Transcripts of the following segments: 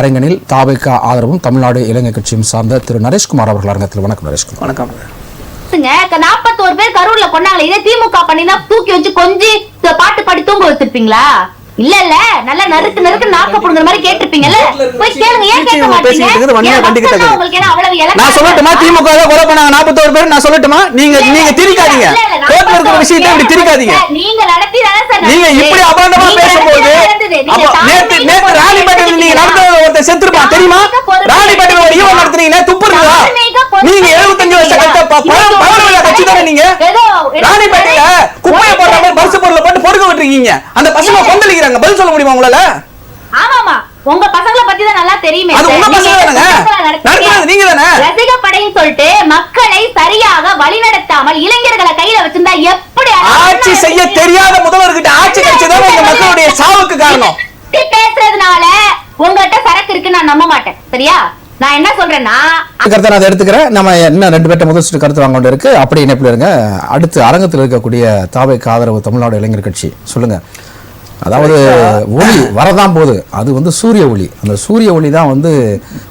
அரங்கனில் தாவேக ஆதரவும் தமிழ்நாடு இளைஞர் கட்சியும் சார்ந்த திரு நரேஷ்குமார் அவர்கள் அரங்கத்தில். வணக்கம் நரேஷ்குமார். வணக்கம். நாற்பத்தோரு பேர் கரூர்ல கொண்டாங்களே இதே திமுக பண்ணினா தூக்கி வச்சு கொஞ்சி இந்த பாட்டு பாடி தூங்க வச்சிருப்பீங்களா? இல்ல இல்ல நல்லா நறுக்கு நறுக்கு நாக்க புடுங்குற மாதிரி கேட்டிருப்பீங்கல்ல? போய் கேளுங்க ஏன் கேட்க மாட்டீங்க. உங்களுக்கு என்ன அவ்வளவு நான் சொல்லட்டுமா? திமுக தான் கொலை பண்ணாங்க நாற்பத்தோரு பேர்? நான் சொல்லட்டுமா? நீங்க நீங்க திரிக்காதீங்க. கோர்ட்ல இருக்கிற விஷயத்தை இப்படி திரிக்காதீங்க. நீங்க நடத்தி தானே சார் நீங்க. இப்படி அபாண்டமா பேசும்போது நேத்து நேத்து ஒருத்தர் செத்துருப்பான் தெரியுமா? ராணிப்பேட்டையில் ஒரு ஈவன் நடத்துறீங்களா துப்பு இருக்குதா தார்மீக பொறுப்பை நீங்க எழுபத்தஞ்சு வருஷம் கட்ட கட்சி தானே நீங்க? ராணிப்பேட்டையில குப்பையை போடுற பரிசு பொருளை போட்டு பொறுக்க விட்டுருக்கீங்க. அந்த பசங்க. கொந்தளிக்கிறாங்க. பதில் சொல்ல முடியுமா உங்களால? ஆமாமா. உங்க பசங்களை பத்தி தான் நல்லா தெரியுமே. அது. உங்க பசங்க நடத்துறீங்க? நடத்துறது நீங்க தானே? ரசிகப்படைன்னு சொல்லிட்டு மக்களை சரியாக வழிநடத்தாமல் இளைஞர்களை கையில வச்சிருந்தா எப்படி ஆட்சி செய்ய தெரியாத முதல்வர்கிட்ட ஆட்சி கிடைச்சதான் இந்த மக்களுடைய சாவுக்கு காரணம். பேசுறதுனால உங்ககிட்ட சரக்கு இருக்கு நான் நம்ப மாட்டேன். சரியா? நான் என்ன சொல்றேன்னா கருத்தை நான் அதை எடுத்துக்கிறேன். நம்ம என்ன ரெண்டு பேர்ட்ட முதல் கருத்து வாங்க கொண்டு இருக்கு. அப்படி இணைப்பில் இருங்க. அடுத்து அரங்கத்தில் இருக்கக்கூடிய தாவேக ஆதரவு தமிழ்நாடு இளைஞர் கட்சி. சொல்லுங்க. அதாவது ஒளி வரதான் போகுது. அது வந்து சூரிய ஒளி. அந்த சூரிய ஒளி தான் வந்து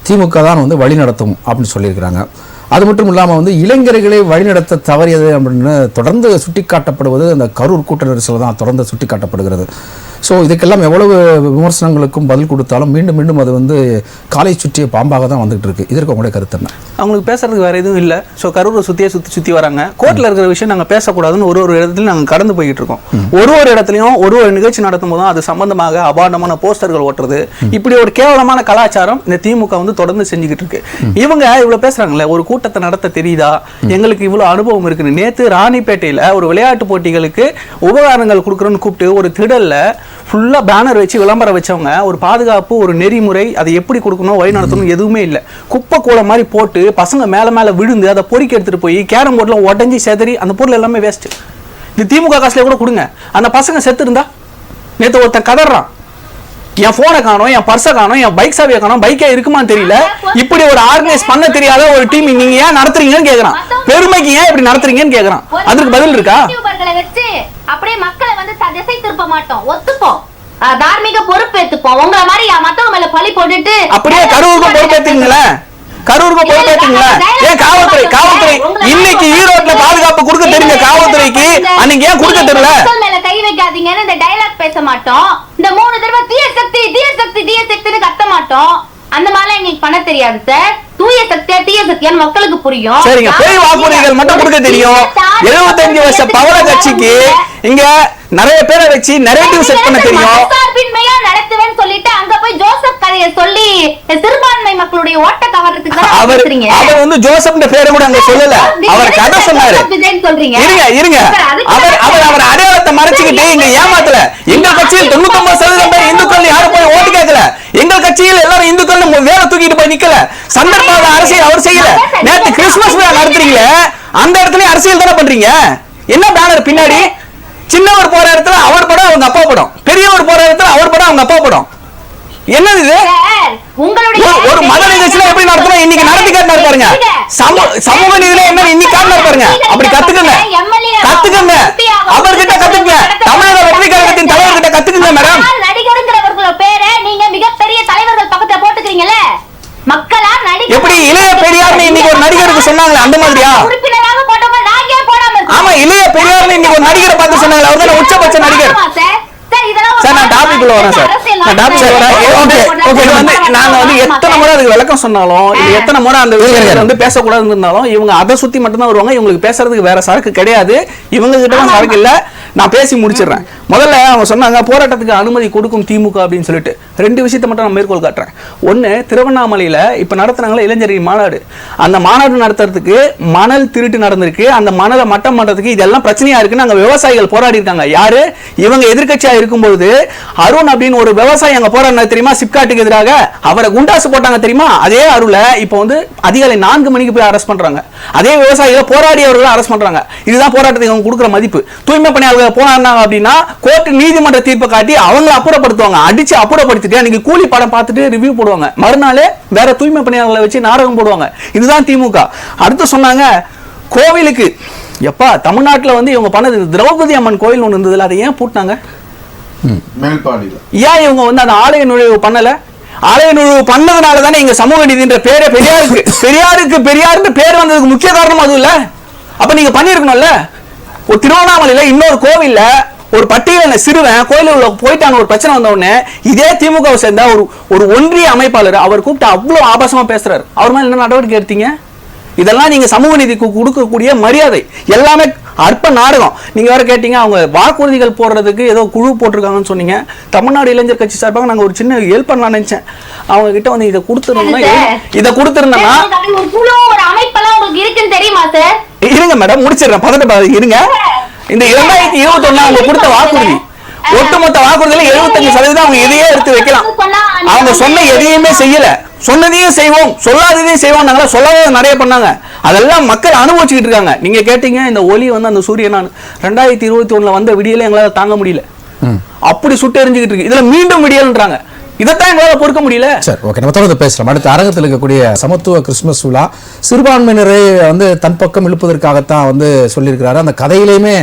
திமுக தான் வந்து வழி நடத்தும் அப்படின்னு சொல்லியிருக்கிறாங்க. அது மட்டும் இல்லாமல் வந்து இளைஞர்களை வழிநடத்த தவறியது அப்படின்னு தொடர்ந்து சுட்டிக்காட்டப்படுவது அந்த கரூர் கூட்ட நெரிசல் தான் தொடர்ந்து சுட்டிக்காட்டப்படுகிறது. ஸோ இதுக்கெல்லாம் எவ்வளவு விமர்சனங்களுக்கும் பதில் கொடுத்தாலும் மீண்டும் மீண்டும் அது வந்து காலை சுற்றிய பாம்பாக தான் வந்துகிட்டு இருக்கு. இதற்கு உங்களுடைய கருத்து என்ன? அவங்களுக்கு பேசுறதுக்கு வேற எதுவும் இல்லை. ஸோ கரூரை சுத்தியே சுத்தி சுத்தி வராங்க. கோர்ட்ல இருக்கிற விஷயம் நாங்க பேசக்கூடாதுன்னு ஒரு ஒரு இடத்துல நாங்க கடந்து போய்கிட்டு இருக்கோம். ஒரு ஒரு இடத்துலயும் ஒரு ஒரு நிகழ்ச்சி நடத்தும் போதும் அது சம்பந்தமாக அபாண்டமான போஸ்டர்கள் ஓட்டுறது இப்படி ஒரு கேவலமான கலாச்சாரம் இந்த திமுக வந்து தொடர்ந்து செஞ்சுக்கிட்டு இருக்கு. இவங்க இவ்வளவு பேசுறாங்கல்ல ஒரு கூட்டத்தை நடத்த தெரியுதா? எங்களுக்கு இவ்வளவு அனுபவம் இருக்குன்னு. நேத்து ராணிப்பேட்டையில ஒரு விளையாட்டு போட்டிகளுக்கு உபகாரங்கள் கொடுக்குறோன்னு கூப்பிட்டு ஒரு திடல்ல ஃபுல்லாக பேனர் வச்சு விளம்பரம் வச்சவங்க ஒரு பாதுகாப்பு ஒரு நெறிமுறை அதை எப்படி கொடுக்கணும் வழி நடத்தணும் எதுவுமே இல்லை. குப்பை கூளை மாதிரி போட்டு பசங்க மேலே மேலே விழுந்து அதை பொறிக்க எடுத்துகிட்டு போய் கேரம் போர்ட்ல உடஞ்சி செதறி அந்த பொருள் எல்லாமே வேஸ்ட்டு இது திமுக காசுல கூட கொடுங்க. அந்த பசங்க செத்து நேற்று ஒருத்தன் கதறான். என் போனை காணோம் என் பர்ஸை காணோம் என் பைக் சாவியை காணோம் பைக்கே இருக்குமான்னு தெரியல. இப்படி ஒரு ஆர்கனைஸ் பண்ண தெரியாத ஒரு டீம் நீங்க ஏன் நடத்துறீங்கன்னு கேக்குறான். பெருமைக்கு ஏன் இப்படி நடத்துறீங்கன்னு கேக்குறான். அதுக்கு பதில் இருக்கா? அப்படியே மக்களை வந்து திசை திருப்ப மாட்டோம். ஒத்துப்போம் தார்மீக பொறுப்பு எடுத்துப்போம் உங்களை மாதிரி மத்தவங்க மேல பழி போட்டுட்டு அப்படியே கரூருக்கும் பொறுப்பேத்துங்களேன் கரூருக்கும் பொறுப்பேத்துங்களேன் ஏன் காவல்துறை காவல்துறை இன்னைக்கு ஈரோட்ல பாதுகாப்பு கொடுக்க தெரிஞ்ச காவல்துறைக்கு அன்னைக்கு ஏன் கொடுக்க தெரியல கை வைக்காதீங்கன்னு இந்த டைலாக் பேச மாட்டோம். இந்த மூணு தடவை தீய சக்தி தீய சக்தி தீய சக்தின்னு கத்த மாட்டோம். அந்த மாதிரிலாம் எங்களுக்கு பண்ண தெரியாது சார் தூய சக்தியா தீய சக்தியான்னு மக்களுக்கு புரியும். சரிங்க. பேய் வாக்குறுதிகள் மட்டும் கொடுக்க தெரியும். எழுபத்தஞ்சு வருஷ பவள கட்சிக்கு இங்க நிறைய பேரை வச்சு நரேட்டிவ் செட் பண்ண தெரியும். மதசார்பின்மையா நடத்துவேன்னு சொல்லிட்டு அங்க போய் ஜோசப் கதையை சொல்லி சிறுபான்மை மக்களுடைய ஓட்ட கவர்றதுக்கு தான் அவர். அவர் வந்து ஜோசப்ன்ற பேரை கூட அங்க சொல்லல. அவர் கதை சொன்னாரு. சொல்றீங்க? இருங்க இருங்க. அவர் அவர் கட்சியில் தொண்ணூத்தி சதவீதம் பேர் இந்துக்கள் யாரும் போய் ஓட்டு கேட்கல. எங்கள் கட்சியில் எல்லாரும் இந்துக்கள் வேலை தூக்கிட்டு போய் நிக்கல. சந்தர்ப்பாத அரசியல் அவர் செய்யல. நேத்து கிறிஸ்துமஸ் விழா நடத்துறீங்களே அந்த இடத்துல அரசியல் தானே பண்றீங்க? என்ன பேனர் பின்னாடி? சின்னவர் போற இடத்துல அவர் படம் அவங்க அப்பா படம். பெரியவர் போற இடத்துல அவர் படம் அவங்க அப்பா படம். என்னது இது? உங்களுடைய ஒரு- மத நிகழ்ச்சியில எப்படி நடத்தணும்? இன்னைக்கு நடத்தி பாருங்க. சமூக நீதியில என்ன இன்னைக்கு காட்டினாரு பாருங்க. அப்படி கத்துக்கங்க. கத்துக்கங்க. அவர்கிட்ட கத்துக்கங்க. தமிழக வெற்றி கழகத்தின் தலைவர்கிட்ட கத்துக்கங்க மேடம். நடிகருங்கிறவர்களோட பேரை நீங்க மிகப்பெரிய தலைவர்கள் பக்கத்துல போட்டுக்கிறீங்கல்ல? மக்களா நடிகர்? எப்படி இளைய பெரியார்னு இன்னைக்கு ஒரு நடிகருக்கு சொன்னாங்களே அந்த மாதிரியா? உறுப்பினராக போட்டவங்க நான் ஏன் போடாம? ஆமா இளைய பெரியார்னு இன்னைக்கு ஒரு நடிகரை பார்த்து சொன்னாங்களே அவர் தானே உச்சபட்ச நடிகர். சார். சார், இதெல்லாம் ஒரு சார் நான் டாபிக் உள்ள வரேன் சார். அரசியல் நான் டாபிக் நாட்டு வரேன். ஓகே ஓகே இது வந்து நாங்க வந்து எத்தனை முறை அதுக்கு விளக்கம் சொன்னாலும் இது எத்தனை முறை அந்த விஷயத்துல வந்து பேசக்கூடாதுன்னு இருந்தாலும் இவங்க அதை சுத்தி மட்டும் தான் வருவாங்க. இவங்களுக்கு பேசுறதுக்கு வேற சரக்கு கிடையாது. இவங்க கிட்ட தான் சரக்கு இல்ல. நான் பேசி முடிச்சிடுறேன். முதல்ல அவங்க சொன்னாங்க போராட்டத்துக்கு அனுமதி கொடுக்கும் திமுக அப்படின்னு சொல்லிட்டு. ரெண்டு விஷயத்தை மட்டும் நான் மேற்கோள் காட்டுறேன். ஒண்ணு திருவண்ணாமலையில இப்ப நடத்துனாங்களே இளைஞரின் மாநாடு. அந்த மாநாடு நடத்துறதுக்கு மணல் திருட்டு நடந்திருக்கு. அந்த மணலை மட்டம் பண்றதுக்கு இதெல்லாம் பிரச்சனையா இருக்குன்னு அங்க விவசாயிகள் போராடி இருக்காங்க யாரு? இவங்க எதிர்க்கட்சியா இருக்கும்போது அருண் அப்படின்னு ஒரு விவசாயி அங்க போறாரு தெரியுமா? சிப்காட்டுக்கு எதிராக அவரை குண்டாசு போட்டாங்க தெரியுமா? அதே அருளை இப்போ வந்து அதிகாலை நான்கு மணிக்கு போய் அரெஸ்ட் பண்றாங்க. அதே விவசாயிகளை போராடியவர்களை அரெஸ்ட் பண்றாங்க. இதுதான் போராட்டத்துக்கு அவங்க கொடுக்குற மதிப்பு. தூய்மை பணியாளர்கள் போனாங்க அப்படின்னா கோர்ட் நீதிமன்ற தீர்ப்பை காட்டி அவங்களை அப்புறப்படுத்துவாங்க. அடிச்சு அப்புறப்படுத்திட்டு அன்னைக்கு கூலி படம் பார்த்துட்டு ரிவ்யூ போடுவாங்க. மறுநாளே வேற தூய்மை பணியாளர்களை வச்சு நாடகம் போடுவாங்க. இதுதான் திமுக. அடுத்து சொன்னாங்க கோவிலுக்கு. எப்பா தமிழ்நாட்டுல வந்து இவங்க பண்ணது திரௌபதி அம்மன் கோயில் ஒன்று இருந்ததுல அதை ஏன் பூட்டினாங்க? மேல்பாடியில. ஏன் இவங்க வந்து அந்த ஆலய நுழைவு பண்ணல? நுழைவு பண்ணதுனால தானே இங்க சமூக நீதின்ற பேரே பெரியாருக்கு பெரியாருக்கு பெரியாருக்கு பேர் வந்ததுக்கு முக்கிய காரணம் அதுவும் இல்ல. அப்ப நீங்க பண்ணிருக்கணும்ல ஒரு திருவண்ணாமலையில இன்னொரு கோவில்ல ஒரு பட்டியலின சிறுவன் கோயிலுக்குள்ள போயிட்டாங்க ஒரு பிரச்சனை வந்த உடனே இதே திமுகவை சேர்ந்த ஒரு ஒரு ஒன்றிய அமைப்பாளர் அவர் கூப்பிட்டு அவ்வளவு ஆபாசமா பேசுறாரு. அவர் மேல என்ன நடவடிக்கை எடுத்தீங்க? இதெல்லாம் நீங்க சமூக நீதிக்கு கொடுக்கக்கூடிய மரியாதை. எல்லாமே அற்ப நாடகம். நீங்க வேற கேட்டீங்க அவங்க வாக்குறுதிகள் போடுறதுக்கு ஏதோ குழு போட்டிருக்காங்கன்னு சொன்னீங்க. தமிழ்நாடு இளைஞர் கட்சி சார்பாக நாங்க ஒரு சின்ன ஹெல்ப் பண்ணலாம்னு நினைச்சேன். அவங்க கிட்ட வந்து இதை கொடுத்துருந்தோம்னா இதை கொடுத்துருந்தோம்னா அப்படி ஒரு குழு ஒரு அமைப்பெல்லாம் உங்களுக்கு இருக்குன்னு தெரியுமா சார்? இருங்க மேடம் முடிச்சிடுறேன். பதட்ட இருங்க. இந்த இரண்டாயிரத்தி இருபத்தி ஒண்ணு அவங்க கொடுத்த வாக்குறுதி. ஒட்டுமொத்த வாக்குறுதியில எழுபத்தஞ்சு சதவீதம் அவங்க எதையே எடுத்து வைக்கலாம். அவங்க சொன்ன எதையுமே செய்யல. சொன்னதையும் செய்வோம். சொல்லாததையும் செய்வோம். நாங்களா சொல்லாத நிறைய பண்ணாங்க. அதெல்லாம் மக்கள் அனுபவிச்சுக்கிட்டு இருக்காங்க. நீங்க கேட்டீங்க இந்த ஒலி வந்து அந்த சூரியனான் ரெண்டாயிரத்தி இருபத்தி ஒண்ணுல வந்த விடியல எங்களால தாங்க முடியல. அப்படி சுட்டு எரிஞ்சுக்கிட்டு இருக்கு. இதுல மீண்டும் விடியல்ன்றாங்க. இதைத்தான் எங்களால பொறுக்க முடியல. சரி ஓகே நம்ம தொடர்ந்து பேசலாம். அடுத்த அரங்கத்தில் இருக்கக்கூடிய சமத்துவ கிறிஸ்துமஸ் விழா சிறுபான்மையினரை வந்து தன் பக்கம் இழுப்பதற்காகத்தான் வந்து சொல்லியிருக்கிறாரு. அந்த கதையிலையுமே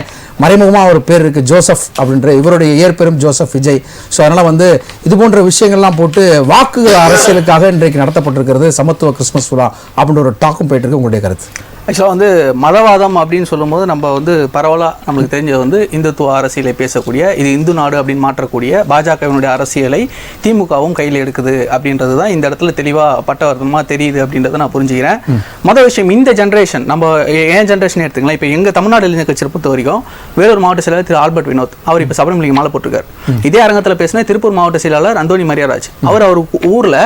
மறைமுகமா ஒரு பேர் இருக்கு ஜோசப் அப்படின்ற இவருடைய இயற்பெரும் ஜோசப் விஜய். ஸோ அதனால வந்து இது போன்ற விஷயங்கள்லாம் போட்டு வாக்கு அரசியலுக்காக இன்றைக்கு நடத்தப்பட்டிருக்கிறது சமத்துவ கிறிஸ்மஸ் விழா அப்படின்ற ஒரு டாக்கும் போயிட்டு இருக்கு. உங்களுடைய கருத்து? ஆக்சுவலாக வந்து மதவாதம் அப்படின்னு சொல்லும்போது நம்ம வந்து பரவலாக நம்மளுக்கு தெரிஞ்சது வந்து இந்துத்துவ அரசியலை பேசக்கூடிய இது இந்து நாடு அப்படின்னு மாற்றக்கூடிய பாஜகவினுடைய அரசியலை திமுகவும் கையில் எடுக்குது அப்படின்றது தான் இந்த இடத்துல தெளிவாக பட்டவர்த்தமாக தெரியுது அப்படின்றத நான் புரிஞ்சுக்கிறேன். மொதல் விஷயம் இந்த ஜென்ரேஷன் நம்ம ஏ- ஏன் ஜென்ரேஷன் எடுத்துக்கலாம் இப்போ எங்கள் தமிழ்நாடு இளைஞர் கட்சியை பொறுத்த வரைக்கும் வேலூர் மாவட்ட செயலாளர் திரு ஆல்பர்ட் வினோத் அவர் இப்போ சபரிமலைக்கு மாலை போட்டிருக்காரு. இதே அரங்கத்தில் பேசின திருப்பூர் மாவட்ட செயலாளர் அந்தோனி மரியாராஜ் அவர் அவர் ஊரில்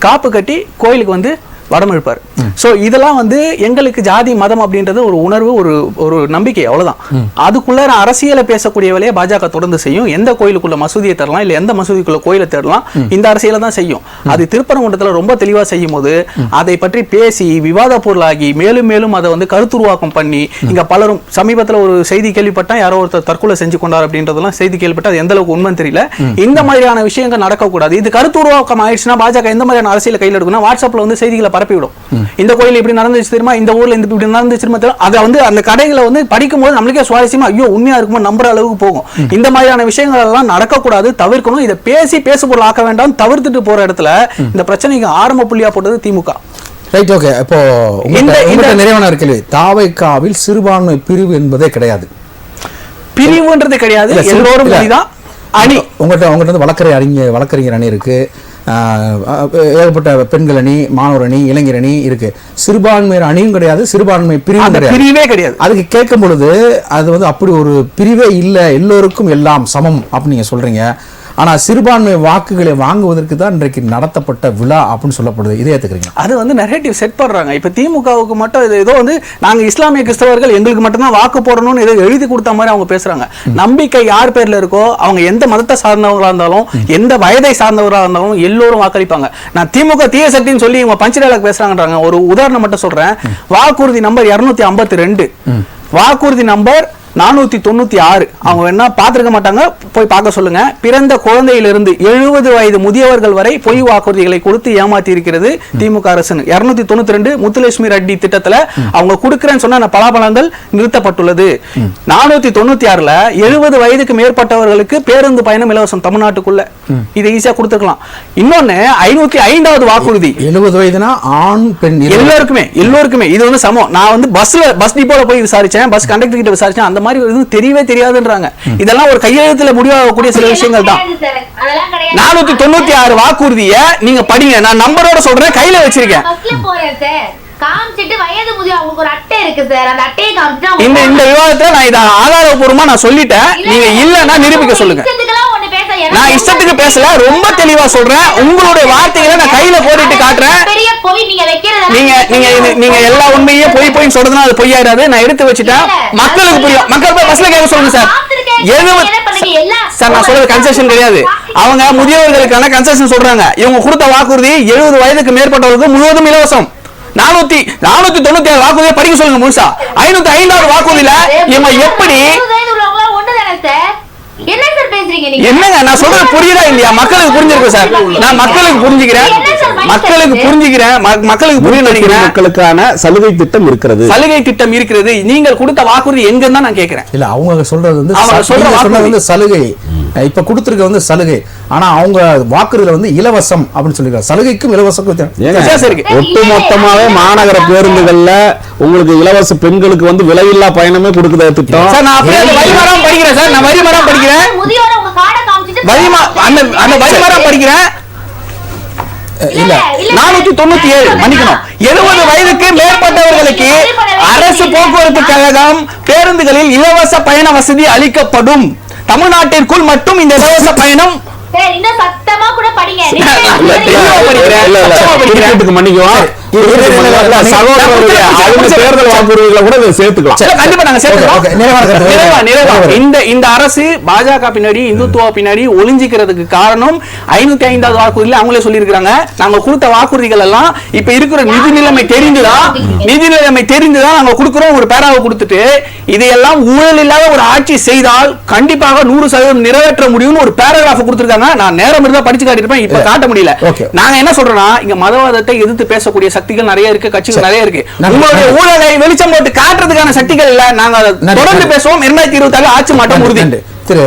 காப்பு கட்டி கோயிலுக்கு வந்து வடம் இழுப்பார். ஸோ இதெல்லாம் வந்து எங்களுக்கு ஜாதி மதம் அப்படின்றது ஒரு உணர்வு ஒரு ஒரு நம்பிக்கை அவ்வளவுதான். அதுக்குள்ள அரசியலை பேசக்கூடிய வேலையை பாஜக தொடர்ந்து செய்யும். எந்த கோயிலுக்குள்ள மசூதியை தரலாம் இல்ல எந்த மசூதிக்குள்ள கோயிலை தேடலாம் இந்த அரசியலை தான் செய்யும். அது திருப்பரங்குன்றத்துல ரொம்ப தெளிவா செய்யும் போது அதை பற்றி பேசி விவாத பொருளாகி மேலும் மேலும் அதை வந்து கருத்துருவாக்கம் பண்ணி இங்க பலரும் சமீபத்துல ஒரு செய்தி கேள்விப்பட்டா யாரோ ஒருத்தர் தற்கொலை செஞ்சு கொண்டார் அப்படின்றதெல்லாம் செய்தி கேள்விப்பட்டா அது எந்த அளவுக்கு உண்மைன்னு தெரியல. இந்த மாதிரியான விஷயங்கள் நடக்கக்கூடாது. இது கருத்துருவாக்கம் ஆயிடுச்சுன்னா பாஜக எந்த மாதிரியான அரசியல் கையில் எடுக்கணும் வாட்ஸ்அப்ல வந்து செய்திகளை பரப்பிவிடும். இந்த கோயில் இப்படி நடந்துச்சு தெரியுமா? இந்த ஊர்ல இந்த இப்படி நடந்துச்சு தெரியுமா? அதை வந்து அந்த கடைகளை வந்து படிக்கும்போது நம்மளுக்கே சுவாரஸ்யமா ஐயோ உண்மையா இருக்குமோ நம்புற அளவுக்கு போகும். இந்த மாதிரியான விஷயங்கள் எல்லாம் நடக்கக்கூடாது தவிர்க்கணும். இதை பேசி பேசுபொருள் ஆக்க வேண்டாம் தவிர்த்துட்டு போற இடத்துல இந்த பிரச்சனைக்கு ஆரம்ப புள்ளியா போட்டது திமுக. Right okay. இப்போ இந்த- இந்த- நிறைவான கேள்வி. தாவைக்காவில் சிறுபான்மை பிரிவு என்பதே கிடையாது. பிரிவுன்றது கிடையாது. எல்லோரும் அணி. உங்கள்கிட்ட உங்கள்கிட்ட வந்து வழக்கறி அறிஞர் வழக்கறிஞர் அணி இருக்கு. ஆஹ் ஏகப்பட்ட பெண்கள் அணி மாணவர் அணி இளைஞர் அணி இருக்கு. சிறுபான்மையர் அணியும் கிடையாது சிறுபான்மை பிரிவும் பிரிவே கிடையாது. அதுக்கு கேட்கும் பொழுது அது வந்து அப்படி ஒரு பிரிவே இல்லை எல்லோருக்கும் எல்லாம் சமம் அப்படின்னு நீங்க சொல்றீங்க. ஆனா சிறுபான்மை வாக்குகளை வாங்குவதற்கு தான் இன்றைக்கு நடத்தப்பட்ட விழா அப்படின்னு சொல்லப்படுது. இதை ஏத்துக்கிறீங்க அது வந்து நெரேட்டிவ் செட் பண்றாங்க. இப்ப திமுகவுக்கு மட்டும் இது ஏதோ வந்து நாங்க இஸ்லாமிய கிறிஸ்தவர்கள் எங்களுக்கு மட்டும்தான் வாக்கு போடணும்னு ஏதோ எழுதி கொடுத்த மாதிரி அவங்க பேசுறாங்க. நம்பிக்கை யார் பேர்ல இருக்கோ அவங்க எந்த மதத்தை சார்ந்தவங்களா இருந்தாலும் எந்த வயதை சார்ந்தவர்களா இருந்தாலும் எல்லோரும் வாக்களிப்பாங்க. நான் திமுக தீய சக்தின்னு சொல்லி இவங்க பஞ்ச பேசுறாங்கன்றாங்க. ஒரு உதாரணம் மட்டும் சொல்றேன். வாக்குறுதி நம்பர் இருநூத்தி ஐம்பத்தி ரெண்டு. வாக்குறுதி நம்பர் நானூத்தி தொண்ணூத்தி ஆறு. அவங்க வேணா பார்த்திருக்க மாட்டாங்க போய் பார்க்க சொல்லுங்க. பிறந்த குழந்தையிலிருந்து எழுபது வயது முதியவர்கள் வரை பொய் வாக்குறுதிகளை கொடுத்து ஏமாத்தி இருக்கிறது திமுக அரசு இருநூத்தி தொண்ணூத்தி ரெண்டு முத்துலட்சுமி ரெட்டி திட்டத்துல அவங்க கொடுக்கிறேன்னு சொன்ன பலாபலங்கள் நிறுத்தப்பட்டுள்ளது. நானூத்தி தொண்ணூத்தி ஆறுல எழுபது வயதுக்கு மேற்பட்டவர்களுக்கு பேருந்து பயணம் இலவசம் தமிழ்நாட்டுக்குள்ள. இதை ஈஸியா கொடுத்துக்கலாம் இன்னொன்னு ஐநூத்தி ஐந்தாவது வாக்குறுதி. எழுபது வயதுனா ஆண் பெண். எல்லாருக்குமே எல்லோருக்குமே. இது வந்து சமம். நான் வந்து பஸ்ல பஸ் டிப்போல போய் விசாரிச்சேன். பஸ் கண்டக்டர் கிட்ட விசாரிச்சேன். அந்த மாதிரி எதுவும் தெரியவே தெரியாதுன்றாங்க. இதெல்லாம் ஒரு கையெழுத்துல முடிவாகக்கூடிய சில விஷயங்கள் தான். நானூத்தி தொண்ணூத்தி ஆறு வாக்குறுதிய நீங்க படிங்க. நான் நம்பரோட சொல்றேன் கையில வச்சிருக்கேன். ஒரு அந்த இந்த இந்த விவாதத்துல நான் இதை ஆதாரபூர்வமா நான் சொல்லிட்டேன். நீங்க இல்லன்னா நிரூபிக்க சொல்லுங்க இஷ்டத்துக்கெல்லாம் ஒண்ணு பேச எனக்கு நான் இஷ்டத்துக்கு பேசல ரொம்ப தெளிவா சொல்றேன். உங்களுடைய வார்த்தைகளை நான் கையில போட்டுட்டு காட்டுறேன். நீங்க நீங்க நீங்க எல்லா உண்மையும் பொய் பொய் சொல்றதுனா அது பொய்யாயிடாது நான் எடுத்து வச்சுட்டேன். மக்களுக்கு புரியும் மக்கள் போய் பஸ்ல கேட்க சொல்லுங்க சார் சார் நான் சொல்றது கன்செஷன் கிடையாது. அவங்க முதியவர்களுக்கான கன்செஷன் சொல்றாங்க. இவங்க கொடுத்த வாக்குறுதி எழுபது வயதுக்கு மேற்பட்டவர்களுக்கு முழுவதும் இலவசம். நானூத்தி நானூத்தி தொண்ணூத்தி ஏழு வாக்குறுதியை படிக்க சொல்லுங்க முழுசா. ஐநூத்தி ஐந்தாவது வாக்குறுதியில இவங்க எப்படி என்ன சார் பேசுறீங்க நீங்க? என்னங்க நான் சொல்றது புரியுதா இல்லையா? மக்களுக்கு புரிஞ்சிருக்கு சார் நான் மக்களுக்கு புரிஞ்சுக்கிறேன். மக்களுக்கு புரிஞ்சுக்கிறேன். மக்களுக்கு புரியும் நினைக்கிறேன். மக்களுக்கான சலுகை திட்டம் இருக்கிறது. சலுகை திட்டம் இருக்கிறது. நீங்கள் கொடுத்த வாக்குறுதி எங்கன்னு தான் நான் கேட்கிறேன். இல்ல அவங்க சொல்றது வந்து சொல்ற வாக்குறுதி. வந்து சலுகை. இப்ப கொடுத்துருக்க வந்து சலுகை. ஆனா அவங்க வாக்குறுதியில வந்து இலவசம் அப்படின்னு சொல்லிருக்காங்க. சலுகைக்கும் இருக்கு. ஒட்டுமொத்தமாவே மாநகர பேருந்துகள்ல உங்களுக்கு இலவச பெண்களுக்கு வந்து விலையில்லா பயணமே கொடுக்குற திட்டம். சார் நான் வரிமரம் படிக்கிறேன் சார். நான் வரிமரம் படிக்கிறேன். முதியோரை உங்க கார்டை காமிச்சிட்டு வரிமா அந்த அந்த வரிமரம் படிக்கிறேன். இல்ல நானூத்தி தொண்ணூத்தி ஏழு. மன்னிக்கணும். எழுபது வயதுக்கு மேற்பட்டவர்களுக்கு அரசு போக்குவரத்து கழகம் பேருந்துகளில் இலவச பயண வசதி அளிக்கப்படும். தமிழ்நாட்டிற்குள் மட்டும் இந்த இலவச பயணம் சத்தமா கூட படிங்க. மன்னிக்கவும். பாஜக பின்னாடி இந்துத்துவா பின்னாடி ஒளிஞ்சிக்கிறதுக்கு காரணம் ஐநூத்தி ஐந்தாவது வாக்குறுதியில அவங்களே சொல்லியிருக்காங்க நாங்க கொடுத்த வாக்குறுதிகள் எல்லாம் இப்ப இருக்கிற நிதி நிலைமை தெரிந்துதான் நிதி நிலைமை தெரிந்துதான் நாங்க கொடுக்கிறோம் ஒரு பேராவை கொடுத்துட்டு இதையெல்லாம் ஊழல் இல்லாத ஒரு ஆட்சி செய்தால் கண்டிப்பாக நூறு சதவீதம் நிறைவேற்ற முடியும்னு ஒரு பேராகிராஃப் கொடுத்திருக்காங்க. நான் நேரம் இருந்தா படிச்சு காட்டியிருப்பேன் இப்ப காட்ட முடியல. நாங்க என்ன சொல்றோம்னா இங்க மதவாதத்தை எதிர்த்து பேசக்கூடிய சக்திகள் நிறைய இருக்கு கட்சிகள். நிறைய இருக்கு. உங்களுடைய ஊழலை வெளிச்சம் போட்டு காட்டுறதுக்கான சக்திகள் இல்ல நாங்க. தொடர்ந்து பேசுவோம் இரண்டாயிரத்தி இருபத்தி ஆறு ஆட்சி மாற்றம் உறுதி. திரு